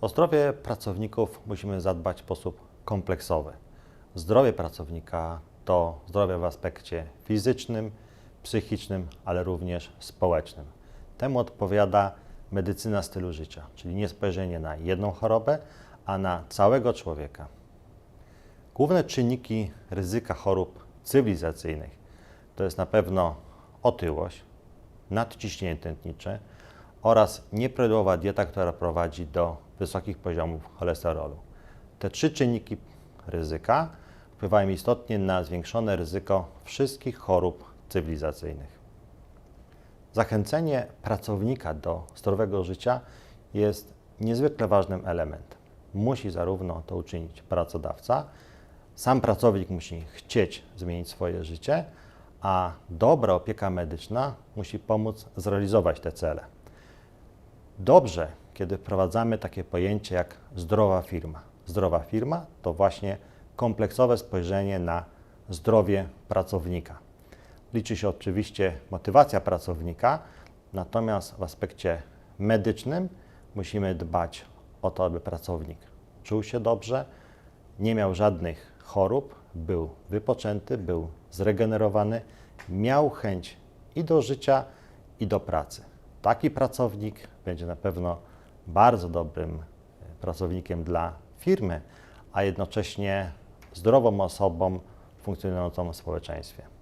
O zdrowie pracowników musimy zadbać w sposób kompleksowy. Zdrowie pracownika to zdrowie w aspekcie fizycznym, psychicznym, ale również społecznym. Temu odpowiada medycyna stylu życia, czyli nie spojrzenie na jedną chorobę, a na całego człowieka. Główne czynniki ryzyka chorób cywilizacyjnych to jest na pewno otyłość, nadciśnienie tętnicze oraz nieprawidłowa dieta, która prowadzi do wysokich poziomów cholesterolu. Te trzy czynniki ryzyka wpływają istotnie na zwiększone ryzyko wszystkich chorób cywilizacyjnych. Zachęcenie pracownika do zdrowego życia jest niezwykle ważnym elementem. Musi zarówno to uczynić pracodawca, sam pracownik musi chcieć zmienić swoje życie, a dobra opieka medyczna musi pomóc zrealizować te cele. Dobrze, kiedy wprowadzamy takie pojęcie jak zdrowa firma. Zdrowa firma to właśnie kompleksowe spojrzenie na zdrowie pracownika. Liczy się oczywiście motywacja pracownika, natomiast w aspekcie medycznym musimy dbać o to, aby pracownik czuł się dobrze, nie miał żadnych chorób, był wypoczęty, był zregenerowany, miał chęć i do życia, i do pracy. Taki pracownik będzie na pewno bardzo dobrym pracownikiem dla firmy, a jednocześnie zdrową osobą funkcjonującą w społeczeństwie.